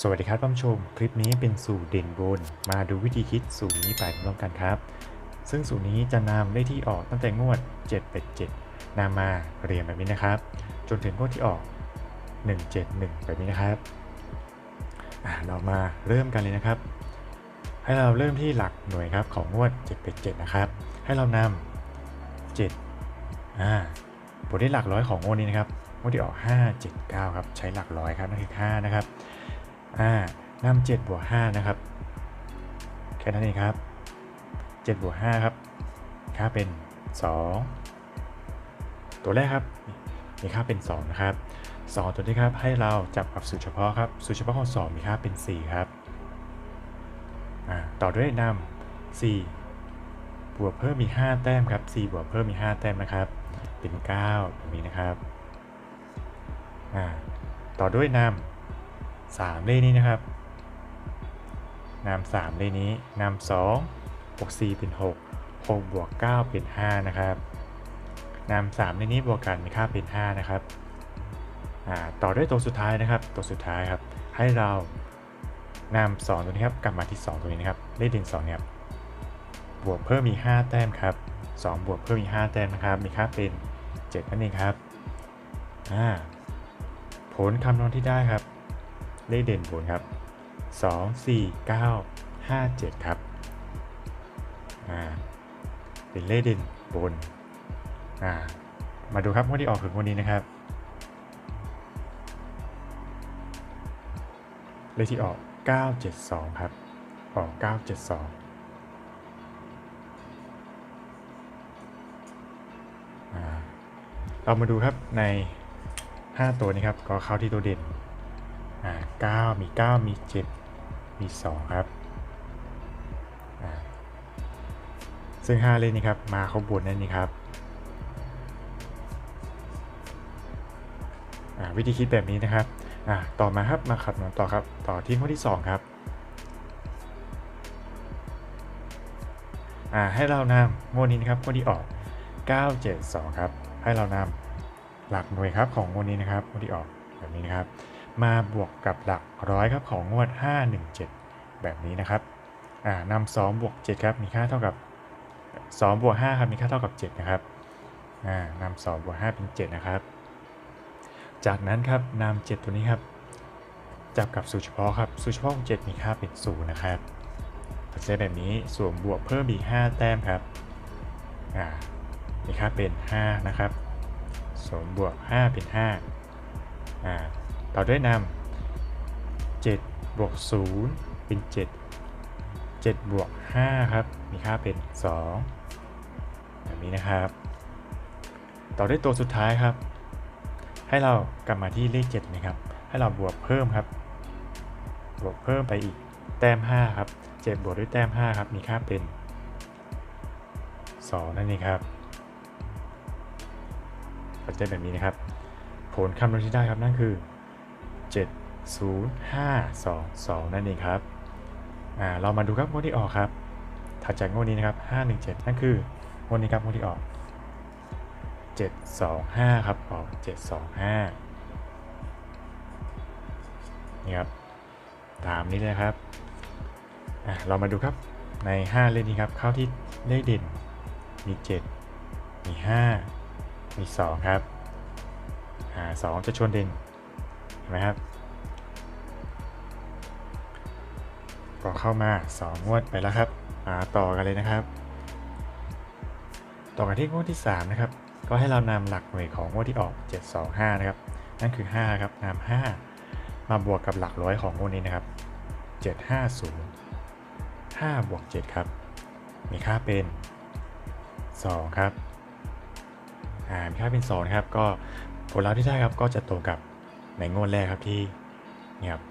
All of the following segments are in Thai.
สวัสดีครับท่านผู้ชม คลิปนี้เป็นสูตรเด่นบน มาดูวิธีคิดสูตรนี้ไปพร้อมกันครับ ซึ่งสูตรนี้จะนำเลขที่ออกตั้งแต่งวด 787นำมาเรียงแบบนี้นะครับ จนถึงงวดที่ออก 171 แบบนี้นะครับอะเรามาเริ่มกันเลยนะครับ ให้เราเริ่มที่หลักหน่วยครับของงวด 787 นะครับ ให้เรานำ7อ่าบทที่หลักร้อยของงวดนี้นะครับงวดที่ออก 579 ครับ ใช้หลักร้อยครับนั่นคือ5นะครับ อ่านำ7บวก5นะครับ แค่นั้นเองครับ7บวก5ครับ ค่าเป็น 2 ตัวแรกครับ มีค่าเป็น 2 นะครับ 2 ตัวนี้ครับ ให้เราจับกับสูตรเฉพาะครับ สูตรเฉพาะของ 2 มีค่าเป็น 4 ครับ ต่อด้วยนำ4บวกเพิ่มมี 5 แต้มครับ4บวกเพิ่มมี 5 แต้มนะครับ เป็น 9 แบบนี้นะครับ ต่อด้วยนำ 3 เลขนี้นะครับนำ3เลขนี้นำ2บวก4เป็น 6 6บวก9เป็น 5 นะครับนำ3เลขนี้บวกกันมีค่าเป็น 5 นะครับ ต่อด้วยตัวสุดท้ายนะครับ ตัวสุดท้ายครับ ให้เรานำ2ตัวนี้ครับกลับมาที่ 2 ตัวนี้นะครับ เลขเด่น2เนี่ยบวกเพิ่มมี 5 แต้มครับ 2 บวกเพิ่มมี 5 แต้มนะครับ มีค่าเป็น 7 นั่นเองครับผลคำนวณที่ได้ครับ เลขเด่นบนครับ 2 4 9 5 7 ครับ อ่า เป็นเลขเด่นบน อ่า มาดูครับงวดที่ออกคืองวดนี้นะครับ เลขที่ออก 972 ครับ ออก 972อ่าเรามาดูครับใน 5 ตัวนี้ครับก็เข้าที่ตัวเด่น อ่า9มี9มี7มี2ครับอ่าซึ่ง5เลขนี้ครับมาเขาบนนั่นนี่ครับอ่าวิธีคิดแบบนี้นะครับอ่าต่อมาครับมาขัดหนวนต่อครับต่อที่ข้อที่ 2 ครับอ่าให้เรานำงวดนี้นะครับงวดที่ออก 972 ครับ ให้เรานำหลักหน่วยครับของงวดนี้นะครับงวดที่ออกแบบนี้นะครับ มาบวกกับหลักร้อยครับของงวด 517 แบบนี้นะครับอ่านำ2บวก7ครับมีค่าเท่ากับ2บวก5ครับมีค่าเท่ากับ 7 นะครับอ่านำ2บวก5เป็น 7 นะครับ จากนั้นครับนำ7ตัวนี้ครับจับกับสูตรเฉพาะครับสูตรเฉพาะของ7มีค่าเป็น0นะครับก็จะแบบนี้ส่วนบวกเพิ่มอีก 5 แต้มครับอ่ามีค่าเป็น 5 นะครับส่วนบวก 5 เป็น5อ่า ต่อด้วยนำ7บวก0เป็น 7 7บวก5ครับ มีค่าเป็น 2 แบบนี้นะครับ ต่อด้วยตัวสุดท้ายครับ ให้เรากลับมาที่เลข7นะครับ ให้เราบวกเพิ่มครับ บวกเพิ่มไปอีกแต้ม 5 ครับ 7 บวกด้วยแต้ม 5 ครับ มีค่าเป็น 2 นั่นเองครับก็จะแบบนี้นะครับ ผลคำนวณที่ได้ครับนั่นคือ 0 5 2 2 นั่นเองครับอ่าเรามาดูครับงวดที่ออกครับ ถัดจากงวดนี้นะครับ 517 นั่นคืองวดนี้ครับงวดที่ออก 725 ครับออก 725 นี่ครับ ตามนี้เลยครับอะเรามาดูครับใน 5 เลขนี้ครับ เข้าที่เลขเด่น มี 7 มี 5 มี 2 ครับอ่า2จะชนเด่นเห็นไหมครับ ก็เข้ามา 2 งวดไปแล้วครับอ่าต่อกันเลยนะครับ ต่อกันที่งวดที่ 3 นะครับ ก็ให้เรานำหลักหน่วยของงวดที่ออก 725 นะครับ นั่นคือ 5 ครับนำ5 มาบวกกับหลักร้อยของงวดนี้นะครับ 750 5บวก7ครับ มีค่าเป็น 2 ครับอ่ามีค่าเป็น2นะครับ ก็ผลลัพธ์ที่ได้ครับก็จะตรงกับในงวดแรกครับที่เนี่ยครับ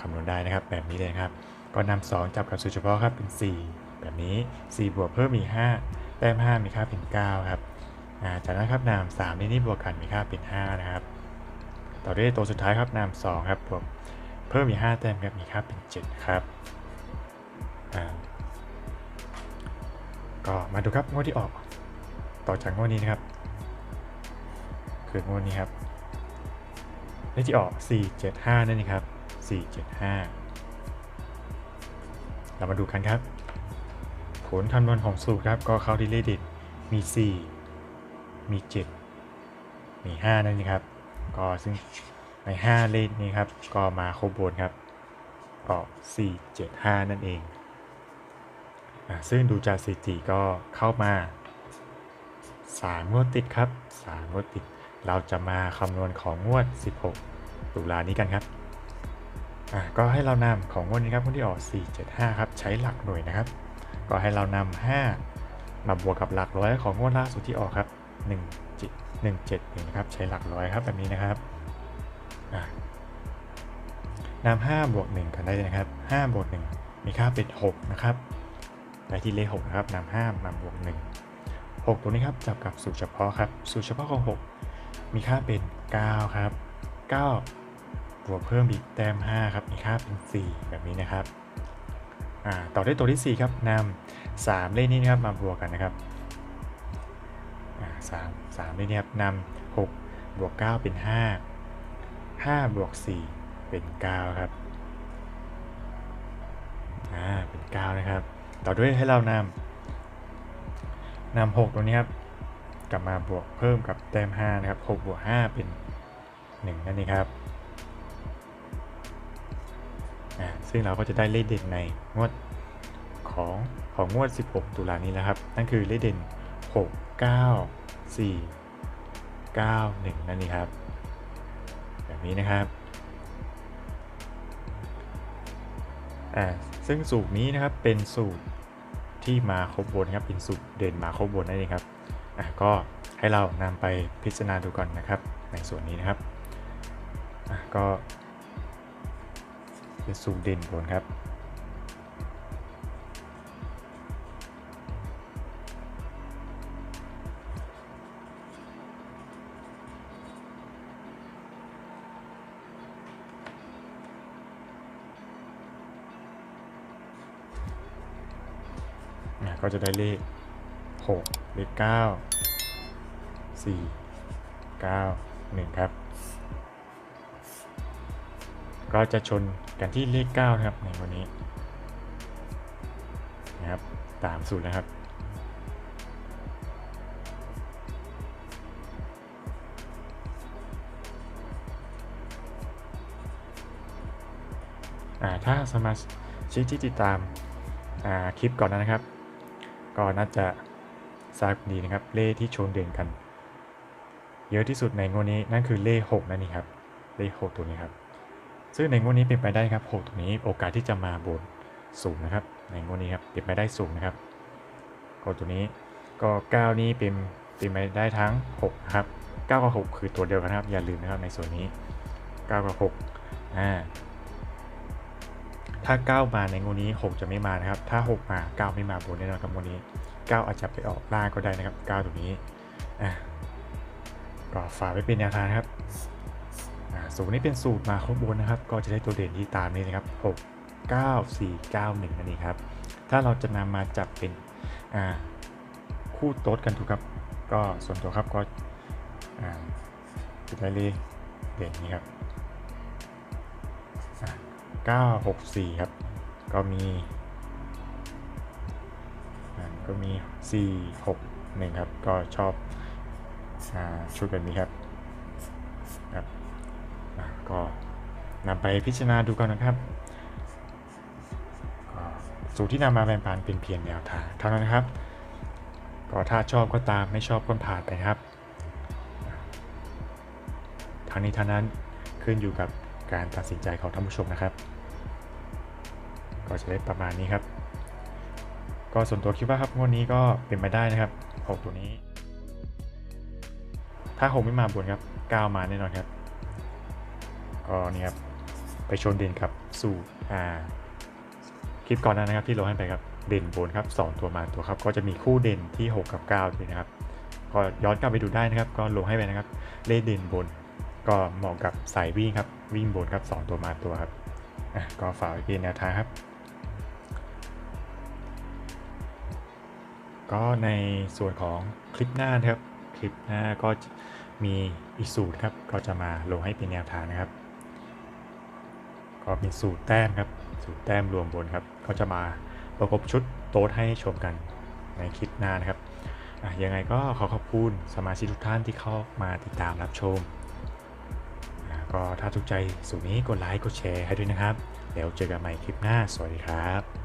คำนวณได้นะครับ แบบนี้เลยครับ ก็นำ2จับกับสูตรเฉพาะครับเป็น 4 แบบนี้ 4 บวกเพิ่มมี5แต้ม 5 มีค่าเป็น 9 ครับจากนั้นครับนำ3นี่นี่บวกกันมีค่าเป็น 5 นะครับ ต่อด้วยตัวสุดท้ายครับนำ2ครับบวกเพิ่มมี5แต้มครับมีค่าเป็น 7 ครับก็มาดูครับงวดที่ออก ต่อจากงวดนี้นะครับ คืองวดนี้ครับเลขที่ออก 4 7 5 นั่นเองครับ 475 เรามาดูกันครับ ผลคำนวณของสูตรครับก็เข้าที่เลด็ดมี 4 มี 7 มี 5 นั่นเองครับ ก็ซึ่งใน 5 เลขนี้ครับ ก็มาครบบนครับก็4 7 5 นั่นเองอะซึ่งดูจากสถิติก็เข้ามา 3 งวดติดครับ 3 งวดติด เราจะมาคำนวณของงวด 16 ตุลานี้กันครับ ก็ให้เรานำของงวดนี้ครับงวดที่ออก 475 ครับ ใช้หลักหน่วยนะครับ ก็ให้เรานำ5มาบวกกับหลักร้อยของงวดล่าสุดที่ออกครับ1 1 7 1นะครับ ใช้หลักร้อยครับแบบนี้นะครับนำ5บวก1กันได้เลยนะครับ5บวก1มีค่าเป็น 6 นะครับไปที่เลข6นะครับนำ5มาบวก 1 6 ตัวนี้ครับจับกับสูตรเฉพาะครับ สูตรเฉพาะของ 6 มีค่าเป็น 9 ครับ 9 บวกเพิ่มอีกแต้ม 5 ครับ มีค่าเป็น 4 แบบนี้นะครับ ต่อด้วยตัวที่ 4 ครับนำ3เลขนี้นะครับมาบวกกันนะครับสามสามเลขนี้ครับนำ6บวก 9 เป็น 5 5 บวก 4 เป็น 9 ครับอ่าเป็น 9 นะครับ ต่อด้วยให้เรานำนำ6ตรงนี้ครับ กลับมาบวกเพิ่มกับแต้ม 5 นะครับ 6 บวก 5 เป็น 1 นั่นเองครับ ซึ่งเราก็จะได้เลขเด่นในงวดของของงวด 16 ตุลานี้แล้วครับ นั่นคือเลขเด่น 6 9 4 9 1 นั่นเองครับ แบบนี้นะครับอ่าซึ่งสูตรนี้นะครับเป็นสูตรที่มาครบบนครับเป็นสูตรเด่นมาครบบนนั่นเองครับอะก็ให้เรานำไปพิจารณาดูก่อนนะครับ ในส่วนนี้นะครับอะก็ เป็นสูตรเด่นบนครับ ก็จะได้เลข 6 เลข 9 4 9 1 ครับ ก็จะชนกันที่เลข9นะครับในวันนี้นะครับตามสูตรนะครับอ่าถ้าสมาชิกที่ติดตามอ่าคลิปก่อนนานะครับ ก็น่าจะทราบดีนะครับ เลขที่ชนเด่นกัน เยอะที่สุดในงวดนี้นั่นคือเลข6นั่นเองครับ เลข6ตัวนี้ครับ ซึ่งในงวดนี้เป็นไปได้ครับ6ตัวนี้โอกาสที่จะมาบนสูงนะครับ ในงวดนี้ครับเป็นไปได้สูงนะครับ6ตัวนี้ก็9นี้เป็นเป็นไปได้ทั้ง6ครับ9กับ6คือตัวเดียวกันครับอย่าลืมนะครับในส่วนนี้ 9 กับ6อ่าถ้า 9 มาในงวดนี้ 6 จะไม่มานะครับ ถ้า 6 มา 9 ไม่มาบนแน่นอนครับงวดนี้ 9 อาจจะไปออกล่างก็ได้นะครับ 9 ตัวนี้อะก็ฝากไว้เป็นแนวทางครับ สูตรนี้เป็นสูตรมาครบบนนะครับ ก็จะได้ตัวเด่นที่ตามนี้นะครับ 6 9 4 9 1 นั่นเองครับ ถ้าเราจะนำมาจับเป็นคู่โต๊ดกันถูกครับ ก็ส่วนตัวครับก็จะได้เลขเด่นนี้ครับ 964 ครับ ก็มีอ่าก็มี 461 ครับ ก็ชอบอชุดแบบนี้ครับครับอ่าก็ นำไปพิจารณาดูกันนะครับสูตรที่นำมาแบ่งปันเป็นเพียงแนวทางเท่านั้นนะครับ ก็ถ้าชอบก็ตามไม่ชอบก็ผ่านไปครับทั้งนี้ทั้งนั้นขึ้นอยู่กับการตัดสินใจของท่านผู้ชมนะครับ ก็จะได้ประมาณนี้ครับ ก็ส่วนตัวคิดว่าครับงวดนี้ก็เป็นไปได้นะครับ6ตัวนี้ ถ้า6ไม่มาบนครับ9มาแน่นอนครับก็นี่ครับ ไปชนเด่นกับสูตรอ่าคลิปก่อนหนานะครับที่เราให้ไปครับเด่นบนครับ 2 ตัวมาตัวครับ ก็จะมีคู่เด่นที่ 6 กับ9ด้วยนะครับ ก็ย้อนกลับไปดูได้นะครับ ก็ลงให้ไปนะครับ เลขเด่นบน ก็เหมาะกับสายวิ่งครับ วิ่งบนครับ 2 ตัวมาตัวครับอะก็ฝากไว้เป็นแนวทางครับ ก็ในส่วนของคลิปหน้านะครับ คลิปหน้าก็มีอีกสูตรครับ ก็จะมาลงให้เป็นแนวทางนะครับ ก็มีสูตรแต้มครับ สูตรแต้มรวมบนครับ ก็จะมาประกบชุดโต๊ดให้ชมกันในคลิปหน้านะครับยังไงก็ขอขอบคุณสมาชิกทุกท่านที่เข้ามาติดตามรับชม ก็ถ้าถูกใจสูตรนี้กดไลค์กดแชร์ให้ด้วยนะครับ แล้วเจอกันใหม่คลิปหน้า สวัสดีครับ